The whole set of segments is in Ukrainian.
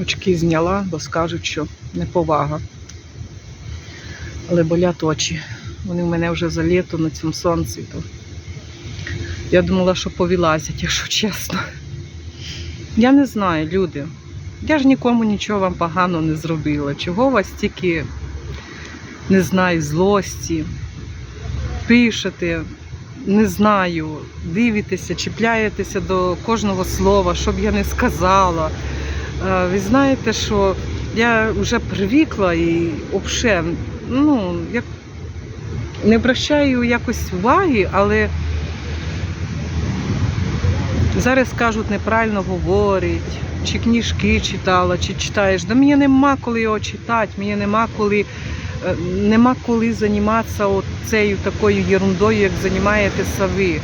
Очки зняла, бо скажуть, що неповага. Але болять очі. Вони в мене вже за літо на цьому сонці. То я думала, що повілазять, якщо чесно. Я не знаю, люди. Я ж нікому нічого вам погано не зробила. Чого у вас тільки, не знаю, злості, пишете, не знаю, дивитеся, чіпляєтеся до кожного слова, що б я не сказала. Ви знаєте, що я вже привикла і взагалі, ну, як не обращаю якось уваги, але зараз кажуть, неправильно говорить, чи книжки читала, чи читаєш. Да мені нема коли його читати, мені нема коли, е, нема коли займатися цією такою ерундою, як займаєтеся ви.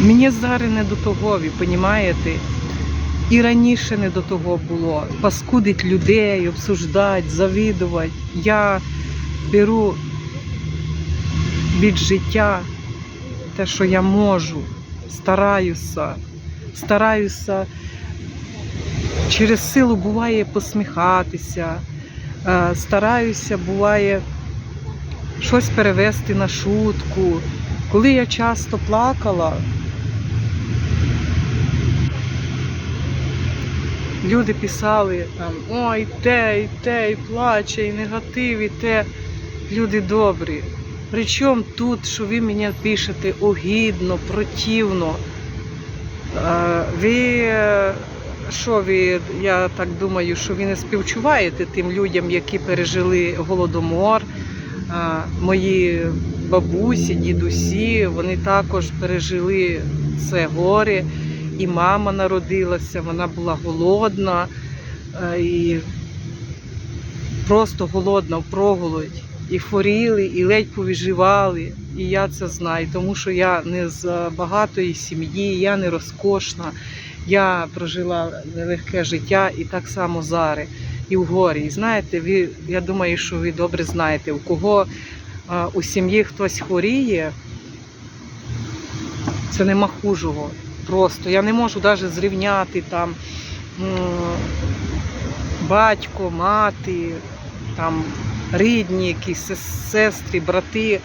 Мені зараз не до того, ви розумієте? І раніше не до того було. Паскудить людей, обсуждати, завідувати. Я беру від життя те, що я можу, стараюся, стараюся через силу буває посміхатися, е, стараюся, буває щось перевести на шутку. Коли я часто плакала, люди писали там, ой, те, і те, і плаче, і негатив, і те. Люди добрі. Причому тут, що ви мені пишете огідно, противно. Ви що ви, я так думаю, що ви не співчуваєте тим людям, які пережили голодомор. Мої бабусі, дідусі, вони також пережили це горе. І мама народилася, вона була голодна е, і просто голодна, в проголодь. І хворіли, і ледь повіживали. І я це знаю, тому що я не з багатої сім'ї, я не розкошна. Я прожила нелегке життя і так само зараз, і в горі. І знаєте, ви, я думаю, що ви добре знаєте, у кого а, у сім'ї хтось хворіє, це нема хужого. Просто я не можу навіть зрівняти там батько, мати, там рідні, якісь сестри, брати.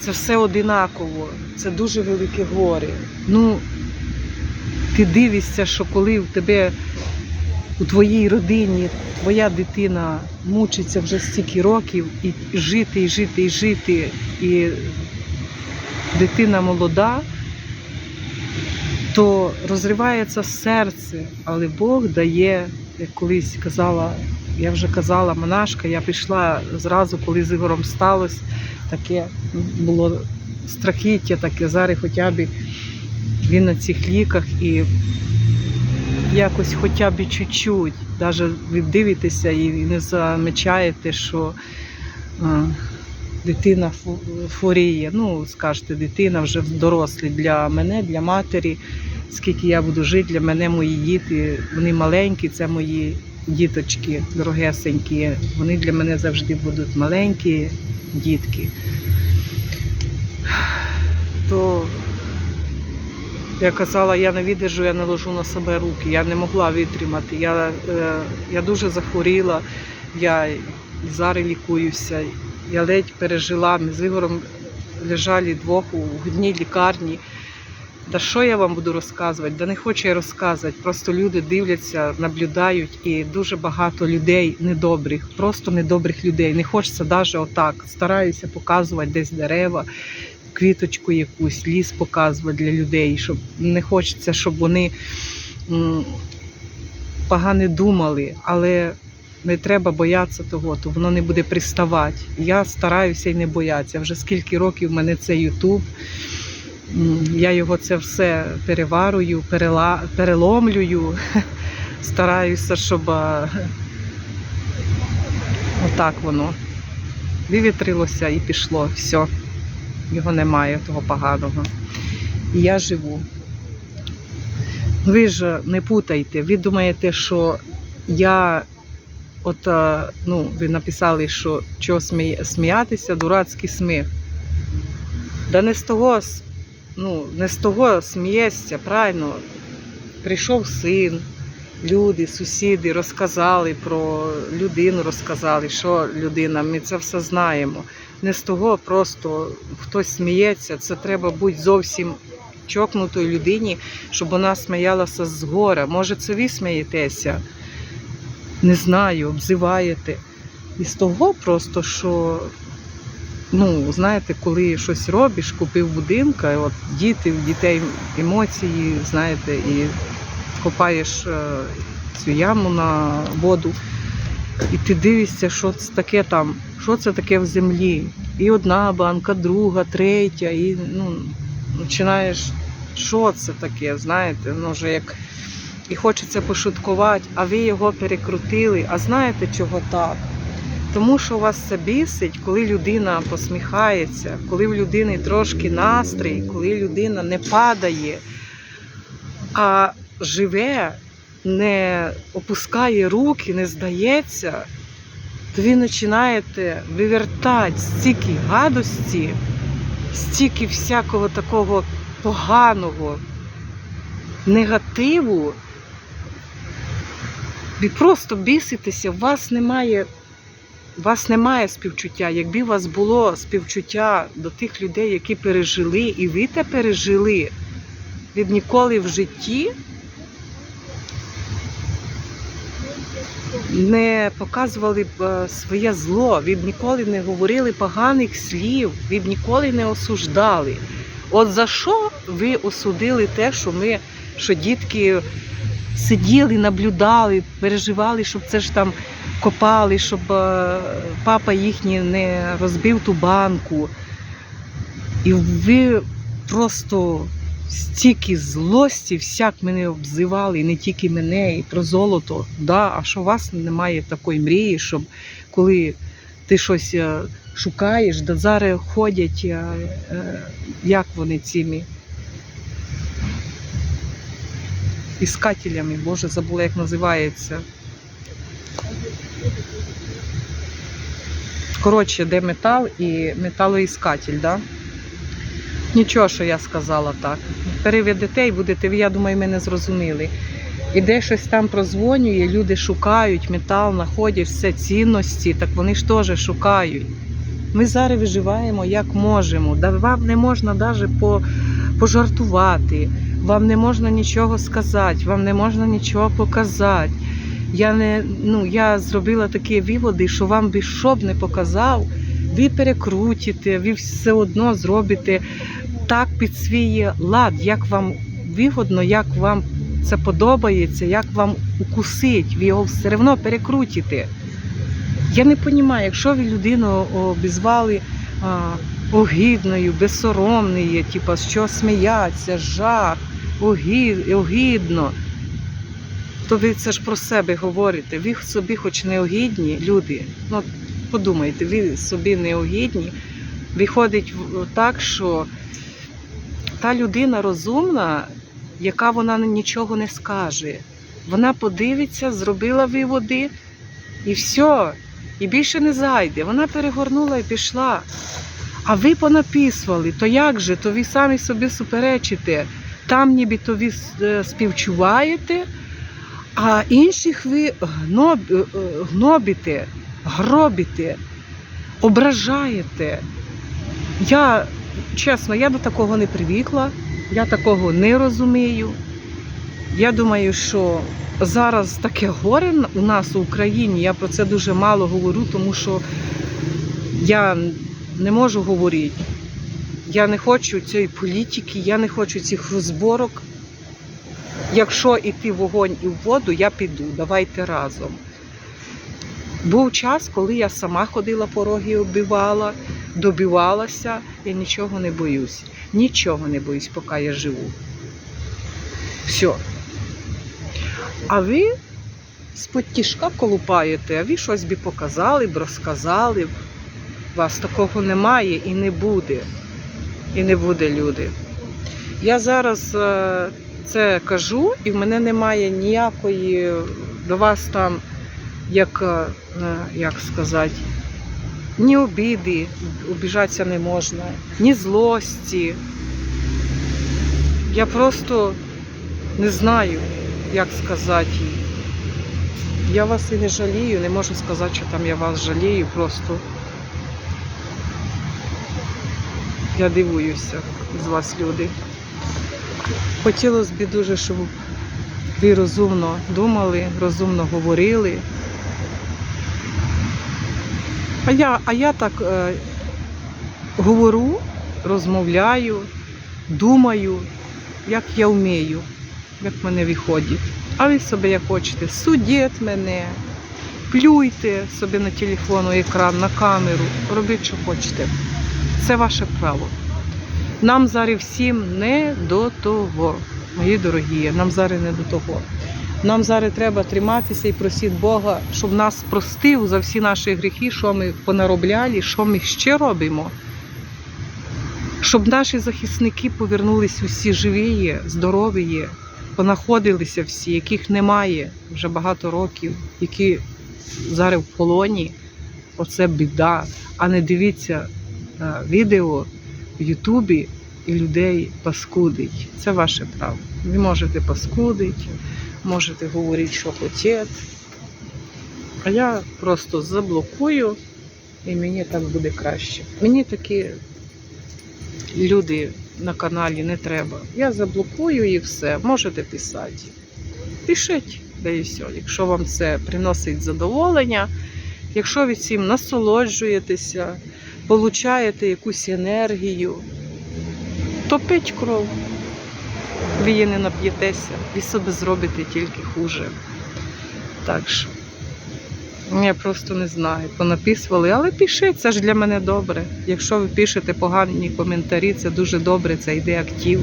Це все одинаково. Це дуже велике горе. Ну, ти дивишся, що коли в тебе у твоїй родині твоя дитина мучиться вже стільки років, і жити, і жити, і жити, і дитина молода, то розривається серце, але Бог дає, як колись казала, я вже казала, монашка, я пішла зразу, коли з Ігорем сталося, таке було страхіття, таке зараз хоча б він на цих ліках і якось хоча б чуть-чуть, навіть ви і не замечаєте, що дитина хворіє. Ну, скажете, дитина вже дорослі для мене, для матері. Скільки я буду жити, для мене мої діти, вони маленькі, це мої діточки дорогесенькі. Вони для мене завжди будуть маленькі дітки. То я казала, я не видержу, я не ложу на себе руки. Я не могла витримати. Я, е, я дуже захворіла, я зараз лікуюся. Я ледь пережила. Ми з Ігорем лежали двох у одній лікарні. Да що я вам буду розказувати? Да не хочу я розказувати. Просто люди дивляться, наблюдають, і дуже багато людей недобрих, просто недобрих людей. Не хочеться навіть отак. Стараюся показувати десь дерева, квіточку якусь, ліс показувати для людей, щоб не хочеться, щоб вони погано думали, але не треба боятися того, то воно не буде приставати. Я стараюся і не боятися. Вже скільки років в мене це Ютуб. Я його це все переварую, перела, переломлюю, стараюся, щоб отак воно вивітрилося і пішло. Все, його немає, того поганого. І я живу. Ви ж не путайте, ви думаєте, що я. От, ну, ви написали, що чого сміє- сміятися, дурацький сміх. Да не з того ну, не з того смієшся, правильно. Прийшов син, люди, сусіди розказали про людину, розказали, що людина, ми це все знаємо. Не з того просто хтось сміється, це треба бути зовсім чокнутої людині, щоб вона сміялася з гора. Може, це ви смієтеся? Не знаю, обзиваєте. І з того просто, що ну, знаєте, коли щось робиш, купив будинка, от діти, в дітей емоції, знаєте, і копаєш е, цю яму на воду, і ти дивишся, що це таке там, що це таке в землі. І одна банка, друга, третя, і ну, починаєш, що це таке, знаєте, ну вже як. І хочеться пошуткувати, а ви його перекрутили. А знаєте, чого так? Тому що вас це бісить, коли людина посміхається, коли в людини трошки настрій, коли людина не падає, а живе, не опускає руки, не здається, то ви починаєте вивертати стільки гадості, стільки всякого такого поганого, негативу. Ви просто біситеся, у вас немає у вас немає співчуття. Якби у вас було співчуття до тих людей, які пережили, і ви те пережили, ви б ніколи в житті не показували б е, своє зло, ви б ніколи не говорили поганих слів, ви б ніколи не осуждали. От за що ви осудили те, що ми, що дітки сиділи, наблюдали, переживали, щоб це ж там копали, щоб е, папа їхній не розбив ту банку. І ви просто стільки злості, всяк мене обзивали, і не тільки мене, і про золото. Да, а що у вас немає такої мрії, щоб коли ти щось е, шукаєш, да зараз ходять, е, як вони цими іскателями, Боже, забула, як називається. Коротше, де метал і металоіскатель, да? Нічого, що я сказала так. Переведете і будете, я думаю, мене зрозуміли. Іде щось там прозвонює, люди шукають метал, знаходять все цінності, так вони ж теж шукають. Ми зараз виживаємо як можемо. Да Вам не можна навіть по, пожартувати, вам не можна нічого сказати, вам не можна нічого показати. Я не ну я зробила такі виводи, що вам би що б не показав, ви перекрутите, ви все одно зробите так під свій лад, як вам вигодно, як вам це подобається, як вам укусить, ви його все одно перекрутите. Я не розумію, якщо ви людину обізвали а, огидною, безсоромною, типу, що сміяться, жах, огид, огидно то ви це ж про себе говорите. Ви собі хоч не огідні люди. Ну, подумайте, ви собі не огідні. Виходить так, що та людина розумна, яка вона нічого не скаже. Вона подивиться, зробила виводи і все. І більше не зайде. Вона перегорнула і пішла. А ви понаписували, то як же, то ви самі собі суперечите. Там ніби то ви е, співчуваєте, а інших ви гноб, е, е, гнобите, гробите, ображаєте. Я, чесно, я до такого не привикла, я такого не розумію. Я думаю, що зараз таке горе у нас у Україні. Я про це дуже мало говорю, тому що я не можу говорити. Я не хочу цієї політики, я не хочу цих розборок. Якщо йти вогонь і в воду, я піду. Давайте разом. Був час, коли я сама ходила пороги, оббивала, добивалася, я нічого не боюсь. Нічого не боюсь, поки я живу. Все. А ви з-под колупаєте, а ви щось би показали б, розказали б. Вас такого немає і не буде. І не буде люди. Я зараз е, це кажу, і в мене немає ніякої до вас там, як, е, як сказати, ні обіди, обіжатися не можна, ні злості. Я просто не знаю, як сказати. Я вас і не жалію, не можу сказати, що там я вас жалію, просто я дивуюся з вас, люди. Хотілося б дуже, щоб ви розумно думали, розумно говорили. А я, а я так е, говорю, розмовляю, думаю, як я вмію, як мене виходить. А ви собі як хочете, судіть мене, плюйте собі на телефону екран, на камеру, робіть, що хочете. Це ваше право. Нам зараз всім не до того, мої дорогі, нам зараз не до того. Нам зараз треба триматися і просити Бога, щоб нас простив за всі наші гріхи, що ми понаробляли, що ми ще робимо. Щоб наші захисники повернулись усі живі, здорові, понаходилися всі, яких немає вже багато років, які зараз в полоні. Оце біда. А не дивіться відео в Ютубі і людей паскудить. Це ваше право. Ви можете паскудити, можете говорити, що хочете. А я просто заблокую і мені так буде краще. Мені такі люди на каналі не треба. Я заблокую і все. Можете писати. Пишіть, да. Якщо вам це приносить задоволення, якщо ви цим насолоджуєтеся, получаєте якусь енергію, то пить кров. Ви її не нап'єтеся, ви собі зробите тільки хуже. Так що, я просто не знаю, понаписували, але пишіть, це ж для мене добре. Якщо ви пишете погані коментарі, це дуже добре, це йде актив.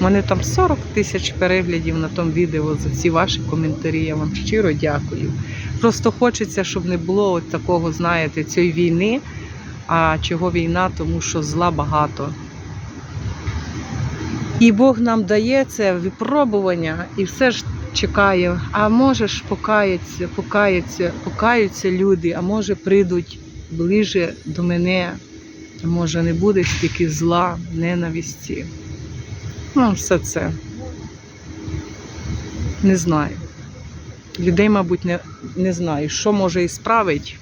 У мене там 40 тисяч переглядів на тому відео за ці ваші коментарі. Я вам щиро дякую. Просто хочеться, щоб не було от такого, знаєте, цієї війни. А чого війна? Тому що зла багато. І Бог нам дає це випробування, і все ж чекає. А може ж покаяться, покаяться, покаються люди, а може прийдуть ближе до мене, а може не буде стільки зла, ненависті. Ну, все це. Не знаю. Людей, мабуть, не, не знаю, що може і справить.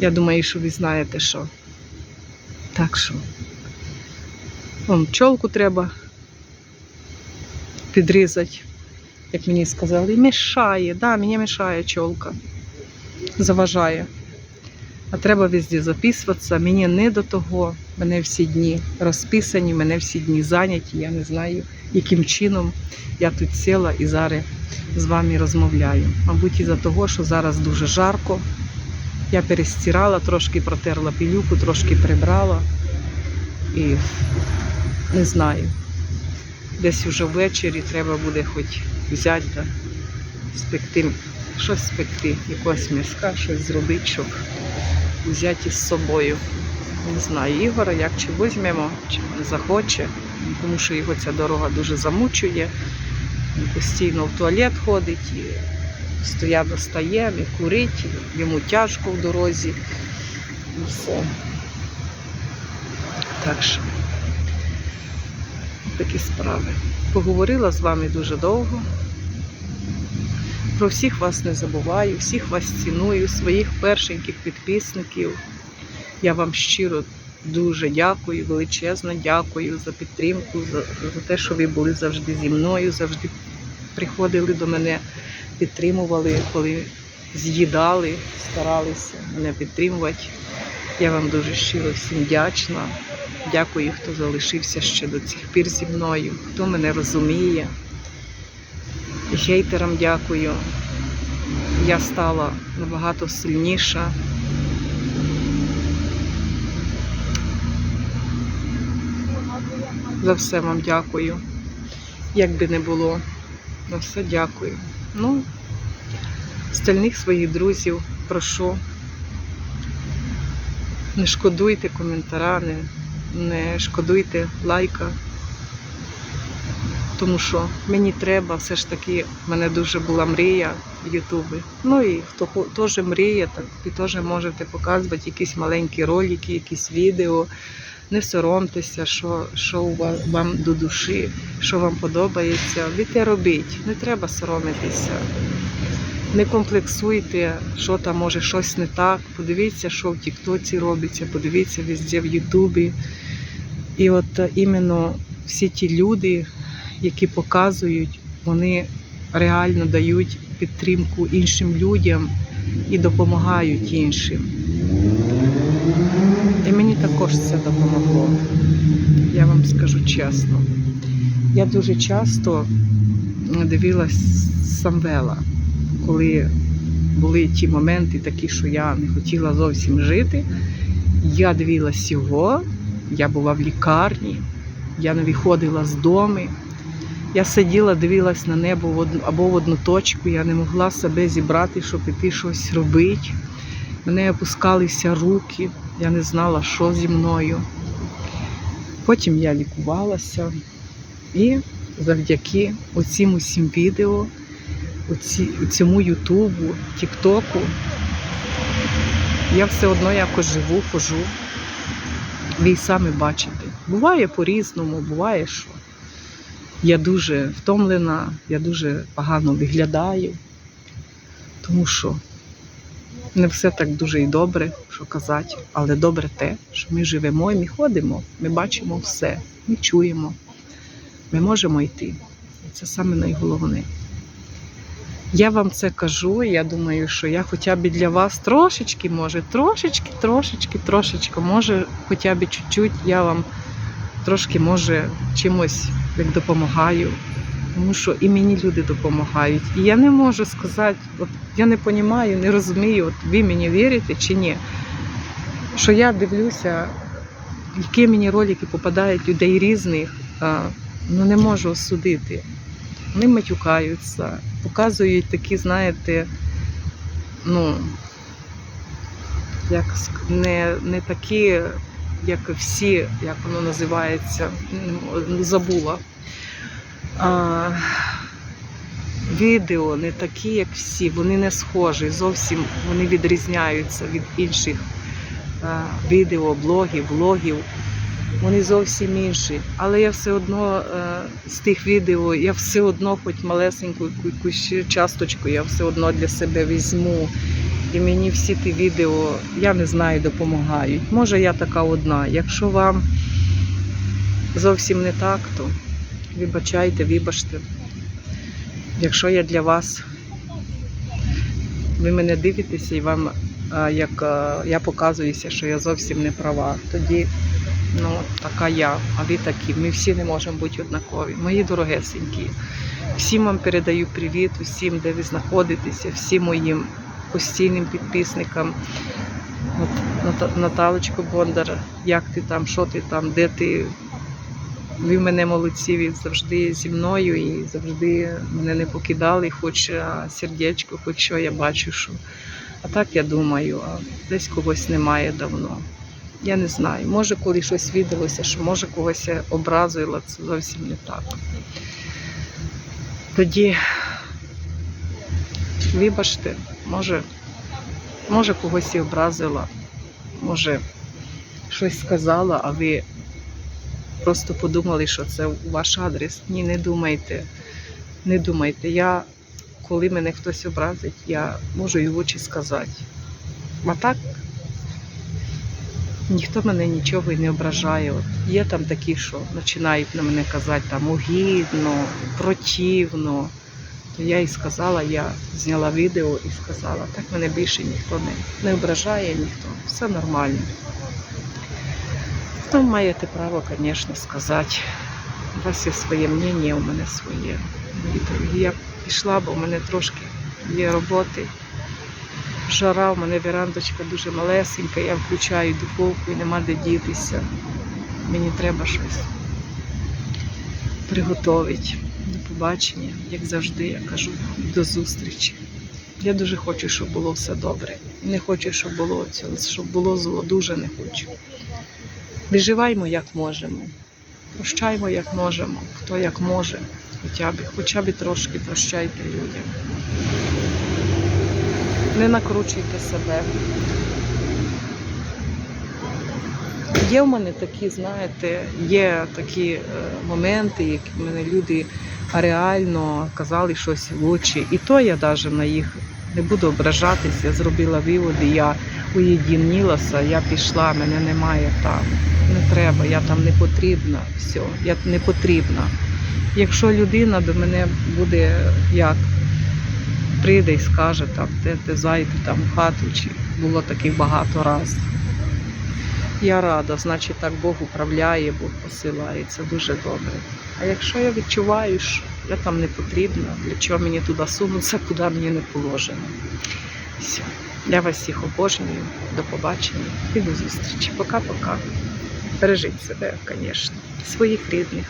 Я думаю, що ви знаєте що. Так що. Вон пчолку треба підрізати, як мені сказали. І мішає, да, мені мішає чолка. Заважає. А треба везде записуватися. Мені не до того. Мене всі дні розписані, мене всі дні зайняті. Я не знаю, яким чином я тут сіла і зараз з вами розмовляю. Мабуть, із-за того, що зараз дуже жарко. Я перестирала, трошки протерла пилюку, трошки прибрала. І не знаю. Десь вже ввечері треба буде хоч взяти да, спекти, щось спекти, якогось м'язка, щось зробити, щоб взяти з собою. Не знаю, Ігора, як чи візьмемо, чи він захоче, тому що його ця дорога дуже замучує. Він постійно в туалет ходить, стоя достає, і курить, йому тяжко в дорозі. І все. Так що такі справи. Поговорила з вами дуже довго. Про всіх вас не забуваю, всіх вас ціную, своїх першеньких підписників. Я вам щиро дуже дякую, величезно дякую за підтримку, за, за те, що ви були завжди зі мною, завжди приходили до мене, підтримували, коли з'їдали, старалися мене підтримувати. Я вам дуже щиро всім вдячна. Дякую, хто залишився ще до цих пір зі мною, хто мене розуміє. І Хейтерам дякую. Я стала набагато сильніша. За все вам дякую. Як би не було, за все дякую. Ну, остальних своїх друзів прошу. Не шкодуйте коментара, не, не шкодуйте лайка. Тому що мені треба, все ж таки, в мене дуже була мрія в Ютубі. Ну і хто теж мріє, так ви теж можете показувати якісь маленькі ролики, якісь відео. Не соромтеся, що, що вам до душі, що вам подобається. Ви те робіть, не треба соромитися. Не комплексуйте, що там може щось не так. Подивіться, що в Тіктоці робиться, подивіться везде в Ютубі. І от е, іменно всі ті люди, які показують, вони реально дають підтримку іншим людям і допомагають іншим. Також це допомогло. Я вам скажу чесно. Я дуже часто дивилась Самвела, коли були ті моменти такі, що я не хотіла зовсім жити. Я дивилась його, я була в лікарні, я не виходила з дому. Я сиділа, дивилась на небо або в одну точку, я не могла себе зібрати, щоб піти щось робити. Мене опускалися руки, я не знала, що зі мною. Потім я лікувалася і завдяки оцім усім відео, оці, цьому Ютубу, Тіктоку, я все одно якось живу, хожу. Ви й самі бачите. Буває по-різному, буває, що я дуже втомлена, я дуже погано виглядаю, тому що не все так дуже і добре, що казати, але добре те, що ми живемо і ми ходимо, ми бачимо все, ми чуємо, ми можемо йти. І це саме найголовне. Я вам це кажу, і я думаю, що я хоча б для вас трошечки, може, трошечки, трошечки, трошечки, може, хоча б чуть-чуть я вам трошки, може, чимось як допомагаю. Тому що і мені люди допомагають. І я не можу сказати, от я не розумію, не розумію, от ви мені вірите чи ні. Що я дивлюся, які мені ролики попадають людей різних, ну не можу осудити. Вони матюкаються, показують такі, знаєте, ну, як не, не такі, як всі, як воно називається, забула. А, відео не такі, як всі, вони не схожі, зовсім вони відрізняються від інших а, відео, блогів, влогів. Вони зовсім інші. Але я все одно е, з тих відео, я все одно, хоч малесеньку яку- якусь часточку, я все одно для себе візьму. І мені всі ті відео, я не знаю, допомагають. Може, я така одна. Якщо вам зовсім не так, то вибачайте, вибачте. Якщо я для вас, ви мене дивитеся і вам, як я показуюся, що я зовсім не права, тоді ну, така я, а ви такі. Ми всі не можемо бути однакові. Мої дорогесенькі. Всім вам передаю привіт, усім, де ви знаходитеся, всім моїм постійним підписникам. Нат- Ната- Наталочко Бондар, як ти там, що ти там, де ти. Ви мене молодці, ви завжди зі мною і завжди мене не покидали, хоч сердечко, хоч що я бачу, що. А так я думаю, а десь когось немає давно. Я не знаю. Може, коли щось віддалося, що може когось образила, це зовсім не так. Тоді, вибачте, може, може когось і образила, може щось сказала, а ви просто подумали, що це ваш адрес. Ні, не думайте. Не думайте. Я, коли мене хтось образить, я можу і в очі сказати. А так ніхто мене нічого і не ображає. От є там такі, що починають на мене казати там огідно, противно. То я і сказала, я зняла відео і сказала, так мене більше ніхто не, не ображає, ніхто. Все нормально. Ви маєте право, звісно, сказати. У вас є своє мнення, у мене своє. Я пішла, бо у мене трошки є роботи. Жара, у мене верандочка дуже малесенька, я включаю духовку і нема де дітися. Мені треба щось приготувати. До побачення, як завжди, я кажу, до зустрічі. Я дуже хочу, щоб було все добре. Не хочу, щоб було цього, щоб було зло, дуже не хочу. Виживаємо як можемо. Прощаємо як можемо, хто як може, хоча б, хоча б трошки прощайте людям. Не накручуйте себе. Є в мене такі, знаєте, є такі е, моменти, які в мене люди реально казали щось в очі. І то я навіть на їх не буду ображатись, я зробила виводи, я уєдинілася, я пішла, мене немає там. Не треба, я там не потрібна. Все, я не потрібна. Якщо людина до мене буде як прийде і скаже, там, де ти зайди там в хату, чи було таких багато разів. Я рада, значить так Бог управляє, Бог посилає, це дуже добре. А якщо я відчуваю, що я там не потрібна, для чого мені туди сунутися, куди мені не положено. Все. Я вас всіх обожнюю. До побачення і до зустрічі. Пока-пока. Бережіть себе, звісно, своїх рідних.